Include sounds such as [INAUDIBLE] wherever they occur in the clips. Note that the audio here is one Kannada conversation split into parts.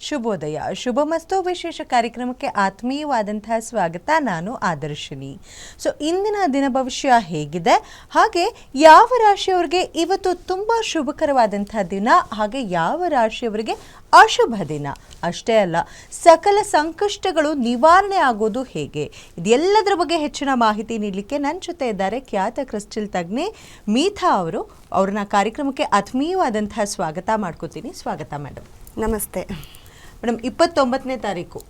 ಶುಭೋದಯ. ಶುಭಮಸ್ತು ವಿಶೇಷ ಕಾರ್ಯಕ್ರಮಕ್ಕೆ ಆತ್ಮೀಯವಾದಂತಹ ಸ್ವಾಗತ. ನಾನು ಆದರ್ಶಿನಿ. ಸೊ ಇಂದಿನ ದಿನ ಭವಿಷ್ಯ ಹೇಗಿದೆ? ಹಾಗೆ ಯಾವ ರಾಶಿಯವರಿಗೆ ಇವತ್ತು ತುಂಬ ಶುಭಕರವಾದಂತಹ ದಿನ? ಹಾಗೆ ಯಾವ ರಾಶಿಯವರಿಗೆ ಅಶುಭ ದಿನ? ಅಷ್ಟೇ ಅಲ್ಲ, ಸಕಲ ಸಂಕಷ್ಟಗಳು ನಿವಾರಣೆ ಆಗೋದು ಹೇಗೆ? ಇದೆಲ್ಲದರ ಬಗ್ಗೆ ಹೆಚ್ಚಿನ ಮಾಹಿತಿ ನೀಡಲಿಕ್ಕೆ ನನ್ನ ಜೊತೆ ಇದ್ದಾರೆ ಖ್ಯಾತ ಕ್ರಿಸ್ಟಿಲ್ ತಜ್ಞೆ ಮೀಥಾ ಅವರು. ಅವ್ರನ್ನ ಕಾರ್ಯಕ್ರಮಕ್ಕೆ ಆತ್ಮೀಯವಾದಂತಹ ಸ್ವಾಗತ ಮಾಡ್ಕೋತೀನಿ. ಸ್ವಾಗತ ಮೇಡಮ್ ನಮಸ್ತೆ. ಮೇಡಮ್, ಇಪ್ಪತ್ತೊಂಬತ್ತನೇ ತಾರೀಕು.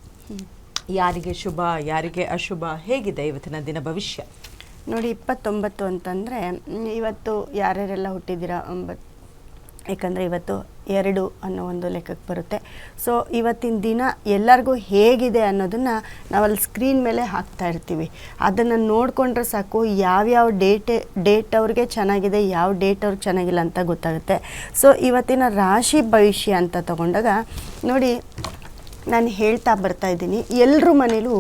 ಯಾರಿಗೆ ಶುಭ, ಯಾರಿಗೆ ಅಶುಭ, ಹೇಗಿದೆ ಇವತ್ತಿನ ದಿನ ಭವಿಷ್ಯ? ನೋಡಿ, ಇಪ್ಪತ್ತೊಂಬತ್ತು ಅಂತಂದರೆ, ಇವತ್ತು ಯಾರ್ಯಾರೆಲ್ಲ ಹುಟ್ಟಿದ್ದೀರಾ? ಒಂಬತ್ತು ಯಾಕಂದರೆ ಇವತ್ತು ಎರಡು ಅನ್ನೋ ಒಂದು ಲೆಕ್ಕಕ್ಕೆ ಬರುತ್ತೆ. ಸೊ ಇವತ್ತಿನ ದಿನ ಎಲ್ಲರಿಗೂ ಹೇಗಿದೆ ಅನ್ನೋದನ್ನು ನಾವಲ್ಲಿ ಸ್ಕ್ರೀನ್ ಮೇಲೆ ಹಾಕ್ತಾ ಇರ್ತೀವಿ. ಅದನ್ನು ನೋಡಿಕೊಂಡ್ರೆ ಸಾಕು, ಯಾವ್ಯಾವ ಡೇಟ್ ಡೇಟ್ ಅವ್ರಿಗೆ ಚೆನ್ನಾಗಿದೆ, ಯಾವ ಡೇಟ್ ಅವ್ರಿಗೆ ಚೆನ್ನಾಗಿಲ್ಲ ಅಂತ ಗೊತ್ತಾಗುತ್ತೆ. ಸೊ ಇವತ್ತಿನ ರಾಶಿ ಭವಿಷ್ಯ ಅಂತ ತಗೊಂಡಾಗ, ನೋಡಿ ನಾನು ಹೇಳ್ತಾ ಬರ್ತಾ ಇದ್ದೀನಿ ಎಲ್ಲರ ಮನೇಲೂ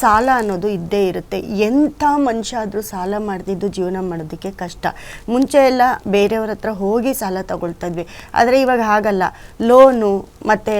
ಸಾಲ ಅನ್ನೋದು ಇದ್ದೇ ಇರುತ್ತೆ. ಎಂಥ ಮನುಷ್ಯ ಆದರೂ ಸಾಲ ಮಾಡ್ತಿದ್ದು ಜೀವನ ಮಾಡೋದಕ್ಕೆ ಕಷ್ಟ. ಮುಂಚೆ ಎಲ್ಲ ಬೇರೆಯವ್ರ ಹತ್ರ ಹೋಗಿ ಸಾಲ ತಗೊಳ್ತಾ ಇದ್ವಿ. ಆದರೆ ಇವಾಗ ಹಾಗಲ್ಲ. ಲೋನು ಮತ್ತು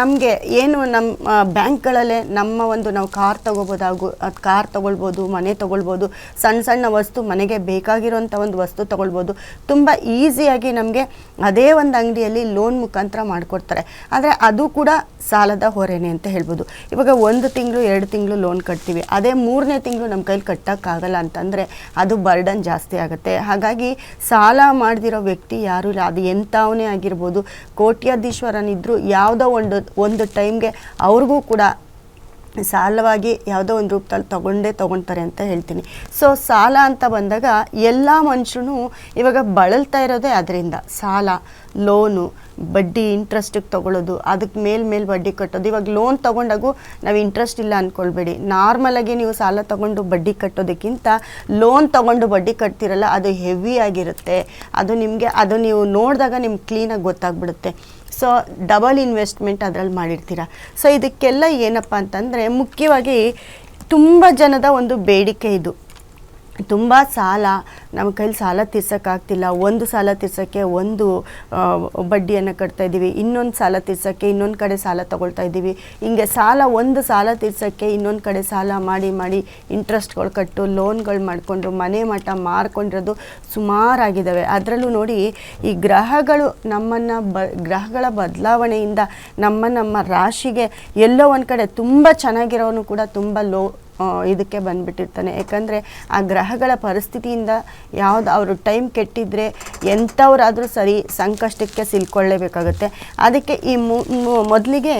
ನಮಗೆ ಏನು ನಮ್ಮ ಬ್ಯಾಂಕ್ಗಳಲ್ಲೇ ನಮ್ಮ ಒಂದು ನಾವು ಕಾರ್ ತೊಗೋಬೋದಾಗು ಕಾರ್ ತೊಗೊಳ್ಬೋದು, ಮನೆ ತೊಗೊಳ್ಬೋದು, ಸಣ್ಣ ಸಣ್ಣ ವಸ್ತು ಮನೆಗೆ ಬೇಕಾಗಿರುವಂಥ ಒಂದು ವಸ್ತು ತೊಗೊಳ್ಬೋದು. ತುಂಬ ಈಸಿಯಾಗಿ ನಮಗೆ ಅದೇ ಒಂದು ಅಂಗಡಿಯಲ್ಲಿ ಲೋನ್ ಮುಖಾಂತರ ಮಾಡಿಕೊಡ್ತಾರೆ. ಆದರೆ ಅದು ಕೂಡ ಸಾಲದ ಹೊರೆನೆ ಅಂತ ಹೇಳ್ಬೋದು. ಇವಾಗ ಒಂದು ತಿಂಗಳು, ಎರಡು ತಿಂಗಳು ಲೋನ್ ಕಟ್ತೀವಿ. ಅದೇ ಮೂರನೇ ತಿಂಗಳು ನಮ್ಮ ಕೈಲಿ ಕಟ್ಟೋಕ್ಕಾಗಲ್ಲ ಅಂತಂದರೆ ಅದು ಬರ್ಡನ್ ಜಾಸ್ತಿ ಆಗುತ್ತೆ. ಹಾಗಾಗಿ ಸಾಲ ಮಾಡದಿರೋ ವ್ಯಕ್ತಿ ಯಾರೂ ಇಲ್ಲ, ಅದು ಎಂಥವನೇ ಆಗಿರ್ಬೋದು. ಕೋಟ್ಯಾಧೀಶ್ವರನಿದ್ದರೂ ಯಾವುದೋ ಒಂದು ಒಂದು ಟೈಮ್ಗೆ ಅವ್ರಿಗೂ ಕೂಡ ಸಾಲವಾಗಿ ಯಾವುದೋ ಒಂದು ರೂಪದಲ್ಲಿ ತಗೊಂಡೇ ತೊಗೊಳ್ತಾರೆ ಅಂತ ಹೇಳ್ತೀನಿ. ಸೊ ಸಾಲ ಅಂತ ಬಂದಾಗ ಎಲ್ಲ ಮನುಷ್ಯರು ಇವಾಗ ಬಳಲ್ತಾ ಇರೋದೇ ಅದರಿಂದ. ಸಾಲ ಲೋನು ಬಡ್ಡಿ ಇಂಟ್ರೆಸ್ಟಿಗೆ ತೊಗೊಳ್ಳೋದು ಅದಕ್ಕೆ ಮೇಲ್ ಮೇಲೆ ಬಡ್ಡಿ ಕಟ್ಟೋದು. ಇವಾಗ ಲೋನ್ ತೊಗೊಂಡಾಗೂ ನಾವು ಇಂಟ್ರೆಸ್ಟ್ ಇಲ್ಲ ಅಂದ್ಕೊಳ್ಬೇಡಿ ನಾರ್ಮಲಾಗಿ ನೀವು ಸಾಲ ತೊಗೊಂಡು ಬಡ್ಡಿ ಕಟ್ಟೋದಕ್ಕಿಂತ ಲೋನ್ ತೊಗೊಂಡು ಬಡ್ಡಿ ಕಟ್ತಿರಲ್ಲ, ಅದು ಹೆವಿ ಆಗಿರುತ್ತೆ. ಅದು ನಿಮಗೆ, ಅದು ನೀವು ನೋಡಿದಾಗ ನಿಮ್ಗೆ ಕ್ಲೀನಾಗಿ ಗೊತ್ತಾಗ್ಬಿಡುತ್ತೆ. ಸೊ ಡಬಲ್ ಇನ್ವೆಸ್ಟ್ಮೆಂಟ್ ಅದರಲ್ಲಿ ಮಾಡಿರ್ತೀರ? ಸೊ ಇದಕ್ಕೆಲ್ಲ ಏನಪ್ಪ ಅಂತಂದರೆ, ಮುಖ್ಯವಾಗಿ ತುಂಬ ಜನದ ಒಂದು ಬೇಡಿಕೆ ಇದು. ತುಂಬ ಸಾಲ, ನಮ್ಮ ಕೈಲಿ ಸಾಲ ತೀರ್ಸೋಕ್ಕಾಗ್ತಿಲ್ಲ. ಒಂದು ಸಾಲ ತೀರ್ಸೋಕ್ಕೆ ಒಂದು ಬಡ್ಡಿಯನ್ನು ಕಟ್ತಾ ಇದ್ದೀವಿ. ಇನ್ನೊಂದು ಸಾಲ ತೀರ್ಸೋಕ್ಕೆ ಇನ್ನೊಂದು ಕಡೆ ಸಾಲ ತಗೊಳ್ತಾ ಇದ್ದೀವಿ. ಹಿಂಗೆ ಸಾಲ, ಒಂದು ಸಾಲ ತೀರ್ಸೋಕ್ಕೆ ಇನ್ನೊಂದು ಕಡೆ ಸಾಲ ಮಾಡಿ ಮಾಡಿ ಇಂಟ್ರೆಸ್ಟ್ಗಳು ಕಟ್ಟು ಲೋನ್ಗಳು ಮಾಡಿಕೊಂಡು ಮನೆ ಮಠ ಮಾರ್ಕೊಂಡಿರೋದು ಸುಮಾರಾಗಿದ್ದಾವೆ. ಅದರಲ್ಲೂ ನೋಡಿ, ಈ ಗ್ರಹಗಳು ನಮ್ಮನ್ನು ಬ, ಗ್ರಹಗಳ ಬದಲಾವಣೆಯಿಂದ ನಮ್ಮ ನಮ್ಮ ರಾಶಿಗೆ ಎಲ್ಲೋ ಒಂದು ಕಡೆ ತುಂಬ ಚೆನ್ನಾಗಿರೋನು ಕೂಡ ತುಂಬ ಲೋ ಇದಕ್ಕೆ ಬಂದುಬಿಟ್ಟಿರ್ತಾನೆ. ಯಾಕಂದರೆ ಆ ಗ್ರಹಗಳ ಪರಿಸ್ಥಿತಿಯಿಂದ ಯಾವುದು ಅವರು ಟೈಮ್ ಕೆಟ್ಟಿದ್ರೆ ಎಂಥವರಾದರೂ ಸರಿ ಸಂಕಷ್ಟಕ್ಕೆ ಸಿಲ್ಕೊಳ್ಳೇಬೇಕಾಗುತ್ತೆ. ಅದಕ್ಕೆ ಈ ಮೊದಲಿಗೆ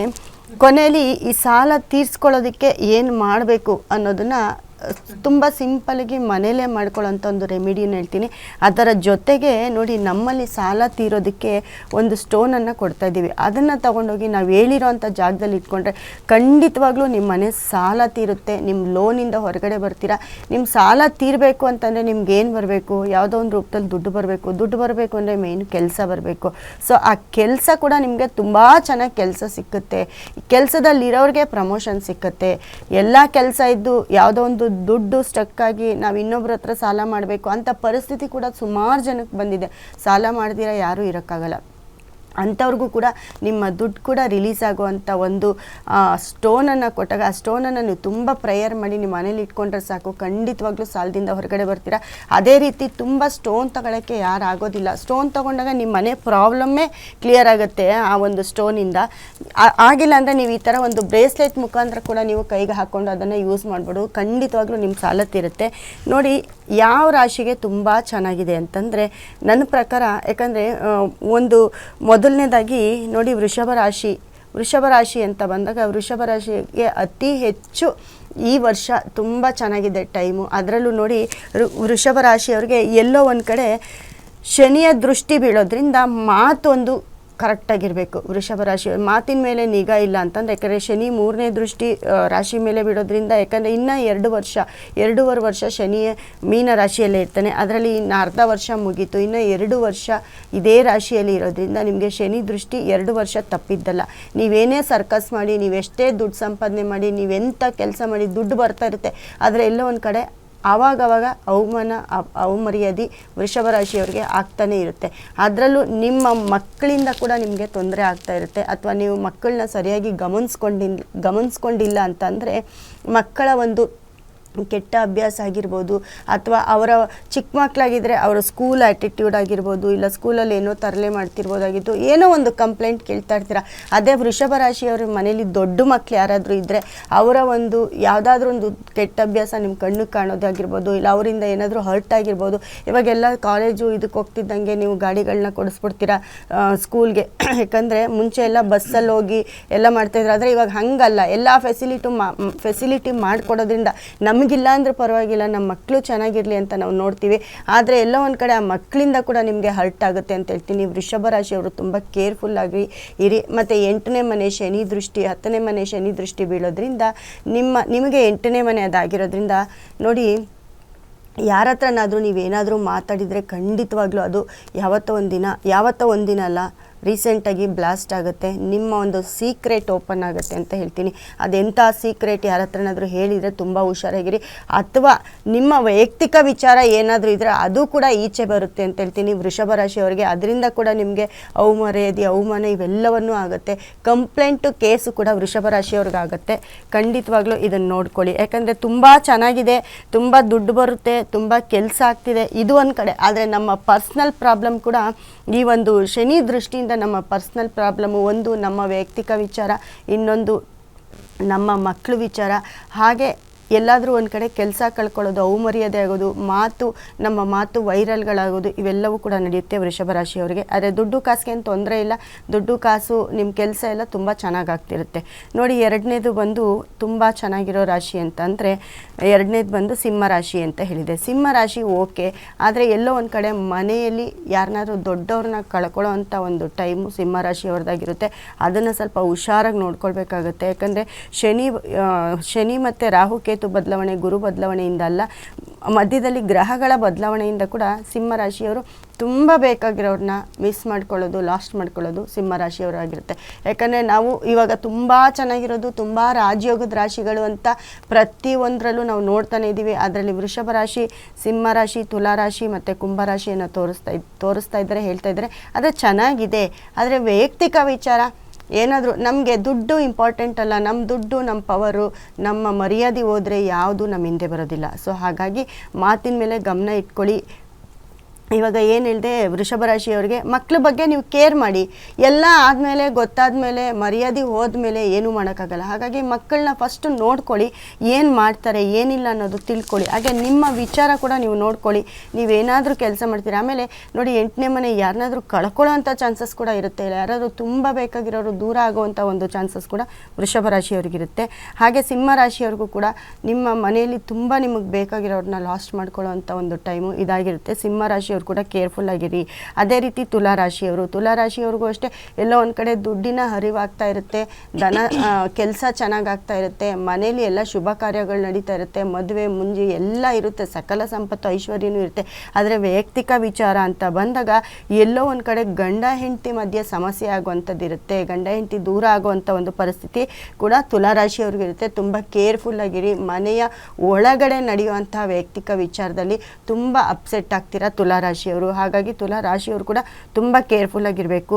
ಕೊನೆಯಲ್ಲಿ ಈ ಸಾಲ ತೀರಿಸ್ಕೊಳ್ಳೋದಕ್ಕೆ ಏನು ಮಾಡಬೇಕು ಅನ್ನೋದನ್ನು ತುಂಬ ಸಿಂಪಲ್ಗೆ ಮನೇಲೇ ಮಾಡ್ಕೊಳ್ಳೋಂಥ ಒಂದು ರೆಮಿಡಿನ ಹೇಳ್ತೀನಿ. ಅದರ ಜೊತೆಗೆ ನೋಡಿ ನಮ್ಮಲ್ಲಿ ಸಾಲ ತೀರೋದಕ್ಕೆ ಒಂದು ಸ್ಟೋನನ್ನು ಕೊಡ್ತಾ ಇದ್ದೀವಿ. ಅದನ್ನು ತಗೊಂಡೋಗಿ ನಾವು ಹೇಳಿರೋಂಥ ಜಾಗದಲ್ಲಿ ಇಟ್ಕೊಂಡ್ರೆ ಖಂಡಿತವಾಗ್ಲೂ ನಿಮ್ಮ ಮನೆ ಸಾಲ ತೀರುತ್ತೆ. ನಿಮ್ಮ ಲೋನಿಂದ ಹೊರಗಡೆ ಬರ್ತೀರಾ. ನಿಮ್ಮ ಸಾಲ ತೀರಬೇಕು ಅಂತಂದರೆ ನಿಮ್ಗೆ ಏನು ಬರಬೇಕು? ಯಾವುದೋ ಒಂದು ರೂಪದಲ್ಲಿ ದುಡ್ಡು ಬರಬೇಕು. ದುಡ್ಡು ಬರಬೇಕು ಅಂದರೆ ಮೇಯ್ನ್ ಕೆಲಸ ಬರಬೇಕು. ಸೊ ಆ ಕೆಲಸ ಕೂಡ ನಿಮಗೆ ತುಂಬ ಚೆನ್ನಾಗಿ ಕೆಲಸ ಸಿಕ್ಕುತ್ತೆ. ಕೆಲಸದಲ್ಲಿರೋರಿಗೆ ಪ್ರಮೋಷನ್ ಸಿಕ್ಕುತ್ತೆ. ಎಲ್ಲ ಕೆಲಸ ಇದ್ದು ಯಾವುದೋ ಒಂದು ದುಡ್ಡು ಸ್ಟಕ್ ಆಗಿ ನಾವು ಇನ್ನೊಬ್ರ ಹತ್ರ ಸಾಲ ಮಾಡಬೇಕು ಅಂತ ಪರಿಸ್ಥಿತಿ ಕೂಡ ಸುಮಾರು ಜನಕ್ಕೆ ಬಂದಿದೆ. ಸಾಲ ಮಾಡ್ದಿರ ಯಾರೂ ಇರೋಕ್ಕಾಗಲ್ಲ. ಅಂಥವ್ರಿಗೂ ಕೂಡ ನಿಮ್ಮ ದುಡ್ಡು ಕೂಡ ರಿಲೀಸ್ ಆಗುವಂಥ ಒಂದು ಸ್ಟೋನನ್ನು ಕೊಟ್ಟಾಗ ಆ ಸ್ಟೋನನ್ನು ನೀವು ತುಂಬ ಪ್ರೇಯರ್ ಮಾಡಿ ನಿಮ್ಮ ಮನೇಲಿ ಇಟ್ಕೊಂಡ್ರೆ ಸಾಕು. ಖಂಡಿತವಾಗ್ಲೂ ಸಾಲದಿಂದ ಹೊರಗಡೆ ಬರ್ತೀರಾ? ಅದೇ ರೀತಿ ತುಂಬ ಸ್ಟೋನ್ ತಗೊಳ್ಳೋಕ್ಕೆ ಯಾರು ಆಗೋದಿಲ್ಲ. ಸ್ಟೋನ್ ತೊಗೊಂಡಾಗ ನಿಮ್ಮ ಮನೆ ಪ್ರಾಬ್ಲಮ್ಮೇ ಕ್ಲಿಯರ್ ಆಗುತ್ತೆ ಆ ಒಂದು ಸ್ಟೋನಿಂದ ಆಗಿಲ್ಲ ಅಂದರೆ ನೀವು ಈ ಥರ ಒಂದು ಬ್ರೇಸ್ಲೆಟ್ ಮುಖಾಂತರ ಕೂಡ ನೀವು ಕೈಗೆ ಹಾಕ್ಕೊಂಡು ಅದನ್ನು ಯೂಸ್ ಮಾಡ್ಬೋದು. ಖಂಡಿತವಾಗ್ಲೂ ನಿಮ್ಮ ಸಾಲ ನೋಡಿ, ಯಾವ ರಾಶಿಗೆ ತುಂಬ ಚೆನ್ನಾಗಿದೆ ಅಂತಂದರೆ ನನ್ನ ಪ್ರಕಾರ, ಯಾಕಂದರೆ ಒಂದು ಮೊದಲನೇದಾಗಿ ನೋಡಿ ವೃಷಭ ರಾಶಿ. ವೃಷಭ ರಾಶಿ ಅಂತ ಬಂದಾಗ ವೃಷಭ ರಾಶಿಗೆ ಅತಿ ಹೆಚ್ಚು ಈ ವರ್ಷ ತುಂಬ ಚೆನ್ನಾಗಿದೆ ಟೈಮು. ಅದರಲ್ಲೂ ನೋಡಿ ವೃಷಭ ರಾಶಿಯವ್ರಿಗೆ ಎಲ್ಲೋ ಒಂದು ಕಡೆ ಶನಿಯ ದೃಷ್ಟಿ ಬೀಳೋದ್ರಿಂದ ಮಾತೊಂದು ಕರೆಕ್ಟಾಗಿರಬೇಕು. ವೃಷಭ ರಾಶಿ, ಮಾತಿನ ಮೇಲೆ ನಿಗಾ ಇಲ್ಲ ಅಂತಂದ್ರೆ, ಯಾಕಂದರೆ ಶನಿ ಮೂರನೇ ದೃಷ್ಟಿ ರಾಶಿ ಮೇಲೆ ಬಿಡೋದ್ರಿಂದ ಯಾಕಂದರೆ ಇನ್ನೂ ಎರಡು ವರ್ಷ, ಎರಡೂವರೆ ವರ್ಷ ಶನಿ ಮೀನ ರಾಶಿಯಲ್ಲೇ ಇರ್ತಾನೆ. ಅದರಲ್ಲಿ ಇನ್ನು ಅರ್ಧ ವರ್ಷ ಮುಗೀತು. ಇನ್ನು ಎರಡು ವರ್ಷ ಇದೇ ರಾಶಿಯಲ್ಲಿ ಇರೋದ್ರಿಂದ ನಿಮಗೆ ಶನಿ ದೃಷ್ಟಿ ಎರಡು ವರ್ಷ ತಪ್ಪಿದ್ದಲ್ಲ. ನೀವೇನೇ ಸರ್ಕಸ್ ಮಾಡಿ, ನೀವೆಷ್ಟೇ ದುಡ್ಡು ಸಂಪಾದನೆ ಮಾಡಿ ನೀವೆಂಥ ಕೆಲಸ ಮಾಡಿ ದುಡ್ಡು ಬರ್ತಾ ಇರುತ್ತೆ. ಆದರೆ ಎಲ್ಲೋ ಒಂದು ಕಡೆ ಆವಾಗವಾಗ ಅವಮಾನ ಅವ್- ಅವಮರ್ಯಾದೆ ವೃಷಭ ರಾಶಿಯವರಿಗೆ ಆಗ್ತಾನೆ ಇರುತ್ತೆ. ಅದರಲ್ಲೂ ನಿಮ್ಮ ಮಕ್ಕಳಿಂದ ಕೂಡ ನಿಮಗೆ ತೊಂದರೆ ಆಗ್ತಾ ಇರುತ್ತೆ. ಅಥವಾ ನೀವು ಮಕ್ಕಳನ್ನ ಸರಿಯಾಗಿ ಗಮನಿಸ್ಕೊಂಡಿನ್ ಗಮನಿಸ್ಕೊಂಡಿಲ್ಲ ಅಂತಂದರೆ ಮಕ್ಕಳ ಒಂದು ಕೆಟ್ಟ ಅಭ್ಯಾಸ ಆಗಿರ್ಬೋದು ಅಥವಾ ಅವರ ಚಿಕ್ಕ ಮಕ್ಕಳಾಗಿದ್ದರೆ ಅವರ ಸ್ಕೂಲ್ ಆ್ಯಟಿಟ್ಯೂಡ್ ಆಗಿರ್ಬೋದು ಇಲ್ಲ ಸ್ಕೂಲಲ್ಲಿ ಏನೋ ತರಲೆ ಮಾಡ್ತಿರ್ಬೋದಾಗಿತ್ತು, ಏನೋ ಒಂದು ಕಂಪ್ಲೇಂಟ್ ಕೇಳ್ತಾ ಇರ್ತೀರ? ಅದೇ ವೃಷಭ ರಾಶಿಯವ್ರ ಮನೇಲಿ ದೊಡ್ಡ ಮಕ್ಕಳು ಯಾರಾದರೂ ಇದ್ದರೆ ಅವರ ಒಂದು ಯಾವುದಾದ್ರೂ ಒಂದು ಕೆಟ್ಟ ಅಭ್ಯಾಸ ನಿಮ್ಮ ಕಣ್ಣಿಗೆ ಕಾಣೋದಾಗಿರ್ಬೋದು ಇಲ್ಲ ಅವರಿಂದ ಏನಾದರೂ ಹರ್ಟ್ ಆಗಿರ್ಬೋದು. ಇವಾಗೆಲ್ಲ ಕಾಲೇಜು ಇದಕ್ಕೆ ಹೋಗ್ತಿದ್ದಂಗೆ ನೀವು ಗಾಡಿಗಳನ್ನ ಕೊಡಿಸ್ಬಿಡ್ತೀರಾ ಸ್ಕೂಲ್ಗೆ [COUGHS] ಯಾಕಂದರೆ ಮುಂಚೆ ಎಲ್ಲ ಬಸ್ಸಲ್ಲಿ ಹೋಗಿ ಎಲ್ಲ ಮಾಡ್ತಾಯಿದ್ರು ಆದರೆ ಇವಾಗ ಹಂಗಲ್ಲ. ಎಲ್ಲ ಫೆಸಿಲಿಟಿ ಮಾ ಫೆಸಿಲಿಟಿ ಮಾಡಿಕೊಡೋದ್ರಿಂದ ನಮಗಿಲ್ಲ ಅಂದ್ರೆ ಪರವಾಗಿಲ್ಲ ನಮ್ಮ ಮಕ್ಕಳು ಚೆನ್ನಾಗಿರಲಿ ಅಂತ ನಾವು ನೋಡ್ತೀವಿ. ಆದರೆ ಎಲ್ಲ ಒಂದು ಕಡೆ ಆ ಮಕ್ಕಳಿಂದ ಕೂಡ ನಿಮಗೆ ಹರ್ಟ್ ಆಗುತ್ತೆ ಅಂತ ಹೇಳ್ತೀನಿ. ವೃಷಭ ರಾಶಿಯವರು ತುಂಬ ಕೇರ್ಫುಲ್ ಆಗಿ ಇರಿ. ಮತ್ತು ಎಂಟನೇ ಮನೆ ಶನಿ ದೃಷ್ಟಿ, ಹತ್ತನೇ ಮನೆ ಶನಿ ದೃಷ್ಟಿ ಬೀಳೋದ್ರಿಂದ ನಿಮ್ಮ, ನಿಮಗೆ ಎಂಟನೇ ಮನೆ ಅದಾಗಿರೋದ್ರಿಂದ ನೋಡಿ ಯಾರ ಹತ್ರನಾದರೂ ನೀವೇನಾದರೂ ಮಾತಾಡಿದರೆ ಖಂಡಿತವಾಗ್ಲೂ ಅದು ಯಾವತ್ತೋ ಒಂದಿನ ಯಾವತ್ತೋ ಒಂದಿನ ಅಲ್ಲ ರೀಸೆಂಟಾಗಿ ಬ್ಲಾಸ್ಟ್ ಆಗುತ್ತೆ, ನಿಮ್ಮ ಒಂದು ಸೀಕ್ರೆಟ್ ಓಪನ್ ಆಗುತ್ತೆ ಅಂತ ಹೇಳ್ತೀನಿ. ಅದೆಂಥ ಸೀಕ್ರೆಟ್, ಯಾರ ಹತ್ರನಾದರೂ ಹೇಳಿದರೆ ತುಂಬ ಹುಷಾರಾಗಿರಿ. ಅಥವಾ ನಿಮ್ಮ ವೈಯಕ್ತಿಕ ವಿಚಾರ ಏನಾದರೂ ಇದ್ದರೆ ಅದು ಕೂಡ ಈಚೆ ಬರುತ್ತೆ ಅಂತ ಹೇಳ್ತೀನಿ. ವೃಷಭ ರಾಶಿಯವರಿಗೆ ಅದರಿಂದ ಕೂಡ ನಿಮಗೆ ಅವಮರ್ಯಾದೆ, ಅವಮಾನ ಇವೆಲ್ಲವನ್ನೂ ಆಗುತ್ತೆ. ಕಂಪ್ಲೇಂಟು, ಕೇಸು ಕೂಡ ವೃಷಭ ರಾಶಿಯವ್ರಿಗಾಗುತ್ತೆ. ಖಂಡಿತವಾಗ್ಲೂ ಇದನ್ನು ನೋಡ್ಕೊಳ್ಳಿ. ಯಾಕಂದರೆ ತುಂಬ ಚೆನ್ನಾಗಿದೆ, ತುಂಬ ದುಡ್ಡು ಬರುತ್ತೆ, ತುಂಬ ಕೆಲಸ ಆಗ್ತಿದೆ. ಇದು ಒಂದು ಕಡೆ. ಆದರೆ ನಮ್ಮ ಪರ್ಸ್ನಲ್ ಪ್ರಾಬ್ಲಮ್ ಕೂಡ ಈ ಒಂದು ಶನಿ ದೃಷ್ಟಿಯಿಂದ ನಮ್ಮ ಪರ್ಸ್ನಲ್ ಪ್ರಾಬ್ಲಮ್ಮು ಒಂದು ನಮ್ಮ ವೈಯಕ್ತಿಕ ವಿಚಾರ ಇನ್ನೊಂದು ನಮ್ಮ ಮಕ್ಕಳು ವಿಚಾರ. ಹಾಗೆ ಎಲ್ಲಾದರೂ ಒಂದು ಕಡೆ ಕೆಲಸ ಕಳ್ಕೊಳ್ಳೋದು ಅವಮರ್ಯಾದೆ ಆಗೋದು, ಮಾತು, ನಮ್ಮ ಮಾತು ವೈರಲ್ಗಳಾಗೋದು, ಇವೆಲ್ಲವೂ ಕೂಡ ನಡೆಯುತ್ತೆ ವೃಷಭ ರಾಶಿಯವರಿಗೆ. ಆದರೆ ದುಡ್ಡು ಕಾಸಿಗೆ ಏನು ತೊಂದರೆ ಇಲ್ಲ. ದುಡ್ಡು ಕಾಸು ನಿಮ್ಮ ಕೆಲಸ ಎಲ್ಲ ತುಂಬ ಚೆನ್ನಾಗಿ ಆಗ್ತಿರುತ್ತೆ ನೋಡಿ, ಎರಡನೇದು ಬಂದು ತುಂಬ ಚೆನ್ನಾಗಿರೋ ರಾಶಿ ಅಂತಂದರೆ, ಎರಡನೇದು ಬಂದು ಸಿಂಹ ರಾಶಿ ಅಂತ ಹೇಳಿದೆ. ಸಿಂಹ ರಾಶಿ ಓಕೆ, ಆದರೆ ಎಲ್ಲೋ ಒಂದು ಕಡೆ ಮನೆಯಲ್ಲಿ ಯಾರನ್ನಾದ್ರೂ ದೊಡ್ಡವ್ರನ್ನ ಕಳ್ಕೊಳ್ಳೋ ಅಂಥ ಒಂದು ಟೈಮು ಸಿಂಹ ರಾಶಿಯವ್ರದ್ದಾಗಿರುತ್ತೆ ಅದನ್ನು ಸ್ವಲ್ಪ ಹುಷಾರಾಗಿ ನೋಡ್ಕೊಳ್ಬೇಕಾಗುತ್ತೆ. ಯಾಕಂದರೆ ಶನಿ ಶನಿ ಮತ್ತು ರಾಹುಕೇತು ಬದಲಾವಣೆ, ಗುರು ಬದಲಾವಣೆಯಿಂದ ಅಲ್ಲ, ಮಧ್ಯದಲ್ಲಿ ಗ್ರಹಗಳ ಬದಲಾವಣೆಯಿಂದ ಕೂಡ ಸಿಂಹ ರಾಶಿಯವರು ತುಂಬ ಬೇಕಾಗಿರೋರನ್ನ ಮಿಸ್ ಮಾಡ್ಕೊಳ್ಳೋದು ಲಾಸ್ಟ್ ಮಾಡ್ಕೊಳ್ಳೋದು ಸಿಂಹ ರಾಶಿಯವರಾಗಿರುತ್ತೆ. ಯಾಕಂದರೆ ನಾವು ಇವಾಗ ತುಂಬ ಚೆನ್ನಾಗಿರೋದು, ತುಂಬ ರಾಜಯೋಗದ ರಾಶಿಗಳು ಅಂತ ಪ್ರತಿಯೊಂದರಲ್ಲೂ ನಾವು ನೋಡ್ತಾನೆ ಇದ್ದೀವಿ. ಅದರಲ್ಲಿ ವೃಷಭ ರಾಶಿ, ಸಿಂಹ ರಾಶಿ, ತುಲಾ ರಾಶಿ ಮತ್ತು ಕುಂಭ ರಾಶಿಯನ್ನು ತೋರಿಸ್ತಾ ತೋರಿಸ್ತಾ ಇದ್ದಾರೆ, ಹೇಳ್ತಾ ಇದ್ದಾರೆ. ಆದರೆ ಚೆನ್ನಾಗಿದೆ. ಆದರೆ ವೈಯಕ್ತಿಕ ವಿಚಾರ ಏನಾದರೂ ನಮಗೆ ದುಡ್ಡು ಇಂಪಾರ್ಟೆಂಟ್ ಅಲ್ಲ ನಮ್ಮ ದುಡ್ಡು ನಮ್ಮ ಪವರು ನಮ್ಮ ಮರ್ಯಾದೆ ಹೋದರೆ ಯಾವುದು ನಮ್ಮ ಹಿಂದೆ ಬರೋದಿಲ್ಲ. ಸೊ ಹಾಗಾಗಿ ಮಾತಿನ ಮೇಲೆ ಗಮನ ಇಟ್ಕೊಳ್ಳಿ. ಇವಾಗ ಏನು ಹೇಳಿದೆ ವೃಷಭ ರಾಶಿಯವರಿಗೆ ಮಕ್ಳ ಬಗ್ಗೆ ನೀವು ಕೇರ್ ಮಾಡಿ. ಎಲ್ಲ ಆದಮೇಲೆ, ಗೊತ್ತಾದಮೇಲೆ, ಮರ್ಯಾದೆ ಹೋದ್ಮೇಲೆ ಏನೂ ಮಾಡೋಕ್ಕಾಗಲ್ಲ. ಹಾಗಾಗಿ ಮಕ್ಕಳನ್ನ ಫಸ್ಟ್ ನೋಡ್ಕೊಳ್ಳಿ, ಏನು ಮಾಡ್ತಾರೆ, ಏನಿಲ್ಲ ಅನ್ನೋದು ತಿಳ್ಕೊಳ್ಳಿ. ಹಾಗೆ ನಿಮ್ಮ ವಿಚಾರ ಕೂಡ ನೀವು ನೋಡ್ಕೊಳ್ಳಿ. ನೀವೇನಾದರೂ ಕೆಲಸ ಮಾಡ್ತೀರಾ? ಆಮೇಲೆ ನೋಡಿ, ಎಂಟನೇ ಮನೆ ಯಾರನ್ನಾದರೂ ಕಳ್ಕೊಳ್ಳೋ ಚಾನ್ಸಸ್ ಕೂಡ ಇರುತ್ತೆ. ಇಲ್ಲ ಯಾರಾದರೂ ತುಂಬ ಬೇಕಾಗಿರೋರು ದೂರ ಆಗುವಂಥ ಒಂದು ಚಾನ್ಸಸ್ ಕೂಡ ವೃಷಭ ರಾಶಿಯವ್ರಿಗಿರುತ್ತೆ ಹಾಗೆ ಸಿಂಹ ರಾಶಿಯವ್ರಿಗೂ ಕೂಡ ನಿಮ್ಮ ಮನೆಯಲ್ಲಿ ತುಂಬ ನಿಮಗೆ ಬೇಕಾಗಿರೋರನ್ನ ಲಾಸ್ಟ್ ಮಾಡ್ಕೊಳ್ಳೋ ಒಂದು ಟೈಮು ಇದಾಗಿರುತ್ತೆ. ಸಿಂಹ ರಾಶಿಯವ್ರು ಕೂಡ ಕೇರ್ಫುಲ್ ಆಗಿರಿ. ಅದೇ ರೀತಿ ತುಲಾ ರಾಶಿಯವರು ತುಲಾ ರಾಶಿಯವ್ರಿಗೂ ಅಷ್ಟೇ ಎಲ್ಲೋ ಒಂದು ಕಡೆ ದುಡ್ಡಿನ ಹರಿವಾಗ್ತಾ ಇರುತ್ತೆ, ದನ ಕೆಲಸ ಚೆನ್ನಾಗಾಗ್ತಾ ಇರುತ್ತೆ, ಮನೇಲಿ ಎಲ್ಲ ಶುಭ ಕಾರ್ಯಗಳು ನಡೀತಾ ಇರುತ್ತೆ, ಮದುವೆ, ಮುಂಜಿ ಎಲ್ಲ ಇರುತ್ತೆ, ಸಕಲ ಸಂಪತ್ತು ಐಶ್ವರ್ಯನೂ ಇರುತ್ತೆ. ಆದರೆ ವೈಯಕ್ತಿಕ ವಿಚಾರ ಅಂತ ಬಂದಾಗ ಎಲ್ಲೋ ಒಂದು ಕಡೆ ಗಂಡ, ಹೆಂಡತಿ ಮಧ್ಯೆ ಸಮಸ್ಯೆ ಆಗುವಂಥದ್ದು ಇರುತ್ತೆ. ಗಂಡ, ಹೆಂಡತಿ ದೂರ ಆಗುವಂಥ ಒಂದು ಪರಿಸ್ಥಿತಿ ಕೂಡ ತುಲಾ ರಾಶಿಯವ್ರಿಗೆ ಇರುತ್ತೆ. ತುಂಬ ಕೇರ್ಫುಲ್ ಆಗಿರಿ. ಮನೆಯ ಒಳಗಡೆ ನಡೆಯುವಂಥ ವೈಯಕ್ತಿಕ ವಿಚಾರದಲ್ಲಿ ತುಂಬ ಅಪ್ಸೆಟ್ ಆಗ್ತೀರಾ ತುಲಾ ರಾಶಿಯವರು. ಹಾಗಾಗಿ ತುಲಾ ರಾಶಿಯವರು ಕೂಡ ತುಂಬ ಕೇರ್ಫುಲ್ ಆಗಿರಬೇಕು.